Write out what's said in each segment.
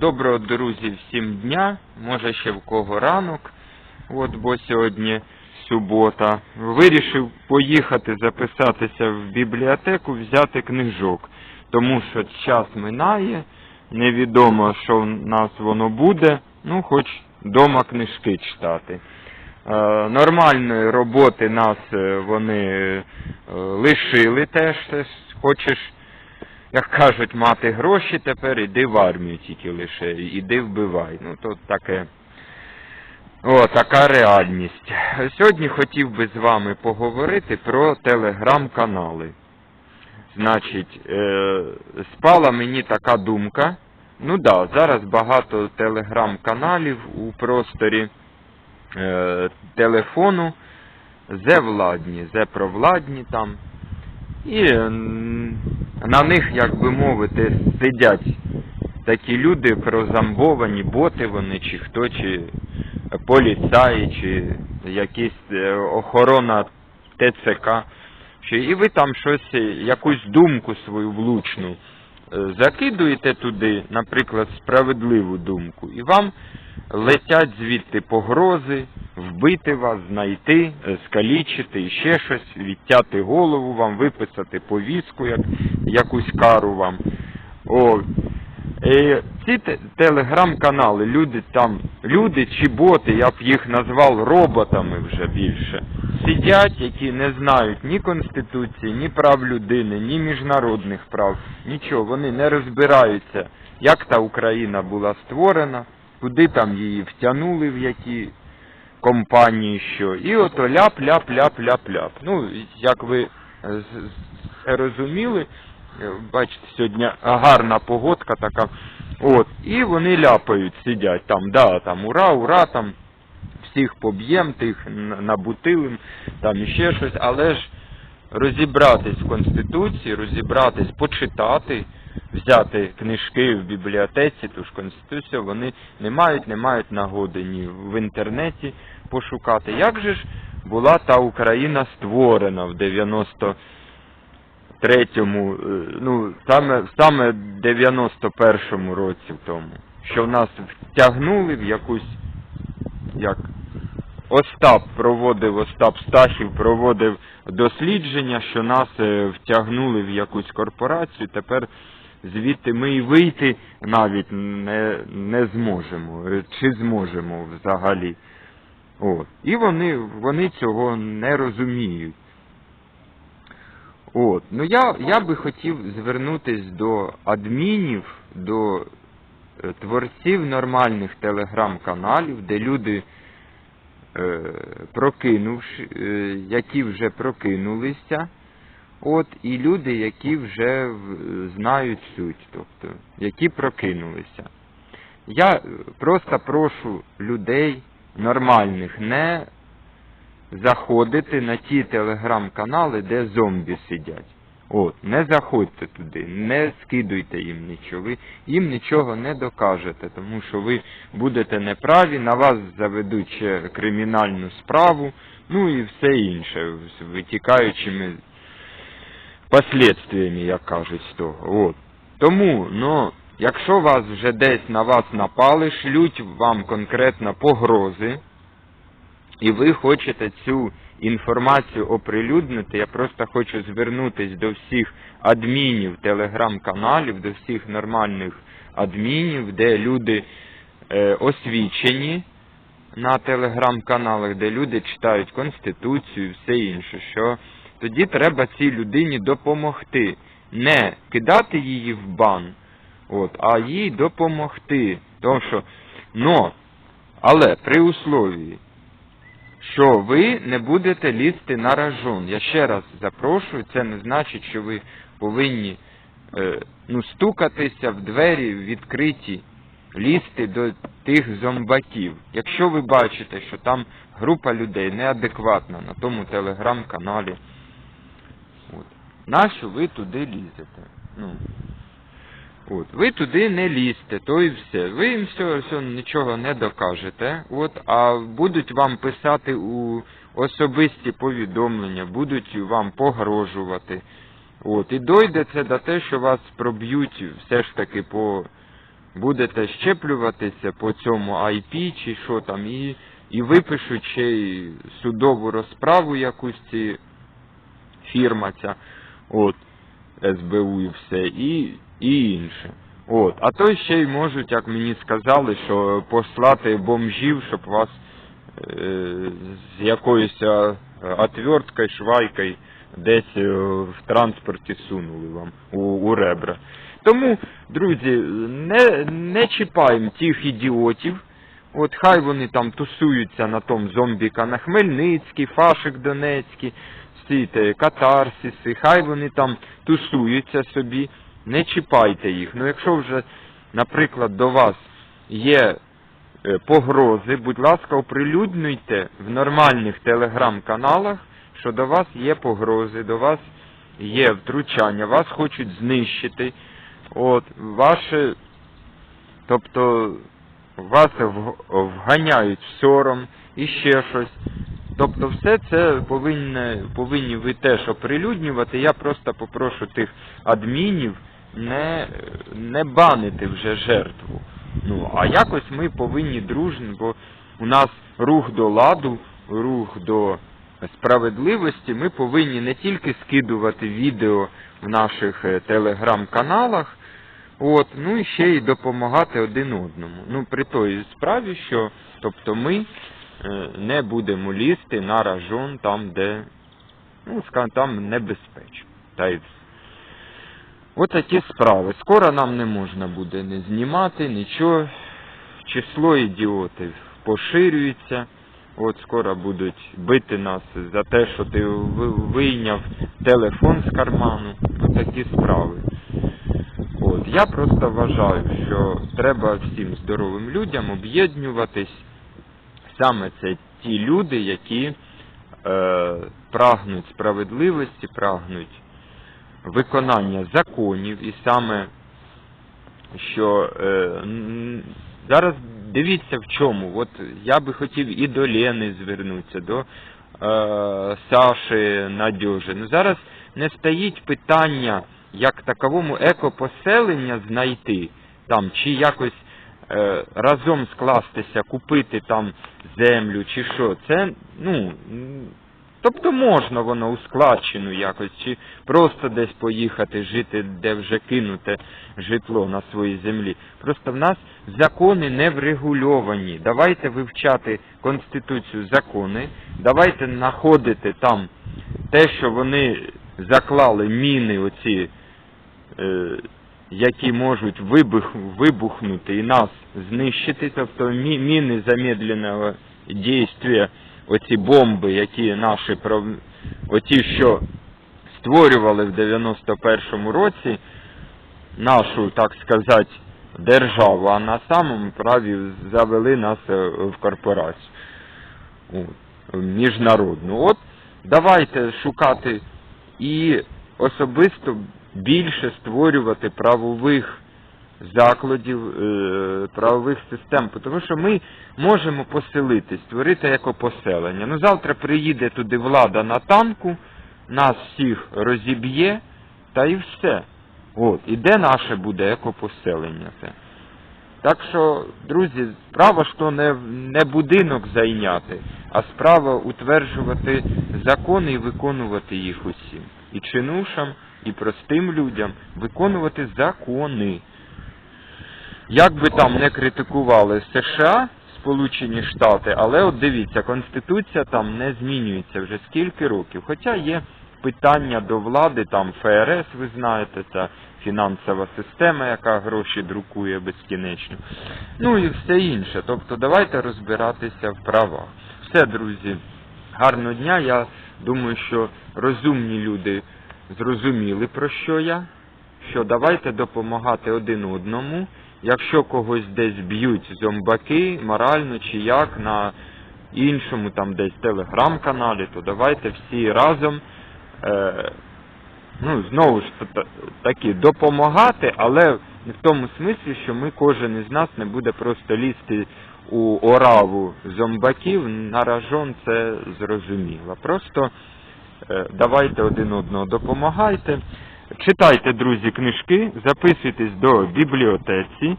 Доброго, друзі, всім дня, може ще в кого ранок, от, бо сьогодні субота. Вирішив поїхати записатися в бібліотеку, взяти книжок, тому що час минає, невідомо, що в нас воно буде, ну, хоч дома книжки читати. Е, Нормальної роботи нас е, вони е, лишили теж, теж. хочеш як кажуть, мати гроші тепер, іди в армію тільки лише, іди вбивай. Ну, то таке. О, така реальність. Сьогодні хотів би з вами поговорити про телеграм-канали. Значить, е, спала мені така думка. Ну да, зараз багато телеграм-каналів у просторі е, телефону, зе владні, зе провладні там. І на них, як би мовити, сидять такі люди прозамбовані, боти вони, чи хто, чи поліцаї, чи якісь е, охорона ТЦК. І ви там щось, е, якусь думку свою влучну е, закидуєте туди, наприклад, справедливу думку, і вам летять звідти погрози, вбити вас, знайти, е, скалічити і ще щось, відтяти голову вам, виписати повістку, як, якусь кару вам. О, і ці телеграм-канали, люди там, люди чи боти, я б їх назвав роботами вже більше, сидять, які не знають ні Конституції, ні прав людини, ні міжнародних прав, нічого, вони не розбираються, як та Україна була створена, куди там її втягнули, в які компанії що. І ото ляп-ляп-ляп-ляп-ляп. Ну, як ви е, розуміли, е, бачите, сьогодні гарна погодка така. От, і вони ляпають, сидять там, да, там ура, ура, там всіх поб'єм, тих набутилим, там іще щось, але ж розібратись в Конституції, розібратись, почитати, взяти книжки в бібліотеці, ту ж Конституцію, вони не мають, не мають нагоди ні в інтернеті пошукати. Як же ж була та Україна створена в 90 третьому, е, ну, саме, саме 91-му році в тому, що нас втягнули в якусь, як Остап проводив, Остап Стахів проводив дослідження, що нас е, втягнули в якусь корпорацію, тепер звідти ми і вийти навіть не, не зможемо, чи зможемо взагалі. От. І вони, вони цього не розуміють. От. Ну я, я би хотів звернутись до адмінів, до е, творців нормальних телеграм-каналів, де люди, е, прокинувши, е, які вже прокинулися, от, і люди, які вже знають суть, тобто, які прокинулися. Я просто прошу людей нормальних не заходити на ті телеграм-канали, де зомбі сидять. От, не заходьте туди, не скидуйте їм нічого. Ви їм нічого не докажете, тому що ви будете неправі, на вас заведуть ще кримінальну справу, ну і все інше, витікаючими послідствиями, як кажуть, з того. От. Тому, ну, якщо вас вже десь на вас напали, шлють вам конкретно погрози, і ви хочете цю інформацію оприлюднити, я просто хочу звернутися до всіх адмінів телеграм-каналів, до всіх нормальних адмінів, де люди е, освічені на телеграм-каналах, де люди читають Конституцію і все інше, що тоді треба цій людині допомогти. Не кидати її в бан, от, а їй допомогти. Тому що, но, але при условії, що ви не будете лізти на ражон. Я ще раз запрошую, це не значить, що ви повинні е, ну, стукатися в двері відкриті, лізти до тих зомбаків. Якщо ви бачите, що там група людей неадекватна на тому телеграм-каналі, нащо ви туди лізете? Ну, От, ви туди не лізьте, то і все. Ви їм все, все нічого не докажете. От, а будуть вам писати у особисті повідомлення, будуть вам погрожувати. От, і дойде це до те, що вас проб'ють все ж таки по будете щеплюватися по цьому IP чи що там, і, і випишуть ще й судову розправу якусь ці фірма ця, от, СБУ і все, і, і інше. От. А то ще й можуть, як мені сказали, що послати бомжів, щоб вас е, з якоюсь е, отверткою, швайкою десь е, в транспорті сунули вам у, у ребра. Тому, друзі, не, не чіпаємо тих ідіотів. От хай вони там тусуються на том зомбіка на Хмельницький, Фашик Донецький, всі те катарсиси, хай вони там тусуються собі, не чіпайте їх. Ну якщо вже, наприклад, до вас є е, погрози, будь ласка, оприлюднюйте в нормальних телеграм-каналах, що до вас є погрози, до вас є втручання, вас хочуть знищити. От, ваше, тобто, вас вганяють в сором і ще щось. Тобто все це повинні, повинні ви теж оприлюднювати. Я просто попрошу тих адмінів не, не банити вже жертву. Ну, а якось ми повинні дружно, бо у нас рух до ладу, рух до справедливості, ми повинні не тільки скидувати відео в наших е, телеграм-каналах, от, ну і ще й допомагати один одному. Ну, при той справі, що тобто ми е, не будемо лізти на ражон там, де, ну, скажімо, там небезпечно. Та й. От такі справи. Скоро нам не можна буде не знімати, нічого. Число ідіотів поширюється. От скоро будуть бити нас за те, що ти вийняв телефон з карману. От такі справи. Я просто вважаю, що треба всім здоровим людям об'єднуватись. Саме це ті люди, які е, прагнуть справедливості, прагнуть виконання законів, і саме що е, зараз дивіться в чому. От я би хотів і до Лени звернутися, до е, Саші Надьожи. Ну зараз не стоїть питання, як таковому екопоселення знайти там, чи якось е, разом скластися, купити там землю, чи що. Це, ну. Тобто можна воно у якось, чи просто десь поїхати жити, де вже кинуте житло на своїй землі. Просто в нас закони не врегульовані. Давайте вивчати Конституцію закони, давайте знаходити там те, що вони заклали міни оці, е, які можуть вибух, вибухнути і нас знищити, тобто мі- міни замедленого дійства, оці бомби, які наші оті, що створювали в 91-му році нашу, так сказати, державу, а на самому праві завели нас е, в корпорацію міжнародну. От давайте шукати і особисто більше створювати правових закладів, е, правових систем, тому що ми можемо поселитись, створити екопоселення. Ну завтра приїде туди влада на танку, нас всіх розіб'є, та і все. От, і де наше буде екопоселення це? Так що, друзі, справа що не, не будинок зайняти, а справа утверджувати закони і виконувати їх усім. І чинушам, і простим людям виконувати закони. Як би там не критикували США, Сполучені Штати, але от дивіться, Конституція там не змінюється вже скільки років. Хоча є питання до влади, там ФРС, ви знаєте, це фінансова система, яка гроші друкує безкінечно. Ну і все інше. Тобто давайте розбиратися в правах. Все, друзі, гарного дня. Я думаю, що розумні люди зрозуміли, про що я. Що давайте допомагати один одному. Якщо когось десь б'ють зомбаки, морально чи як на іншому там десь телеграм-каналі, то давайте всі разом, е, ну, знову ж таки, допомагати, але не в тому смислі, що ми кожен із нас не буде просто лізти у ораву зомбаків, на це зрозуміло. Просто е, давайте один одного допомагайте. Читайте, друзі, книжки, записуйтесь до бібліотеці.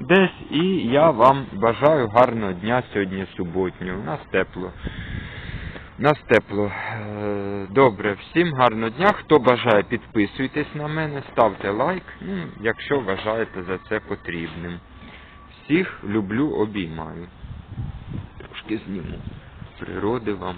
десь. І я вам бажаю гарного дня сьогодні суботнього. У нас тепло. Нас тепло. Е, Добре, всім гарного дня. Хто бажає, підписуйтесь на мене, ставте лайк, ну, якщо вважаєте за це потрібним. Всіх люблю, обіймаю. Трошки зніму. Природи вам.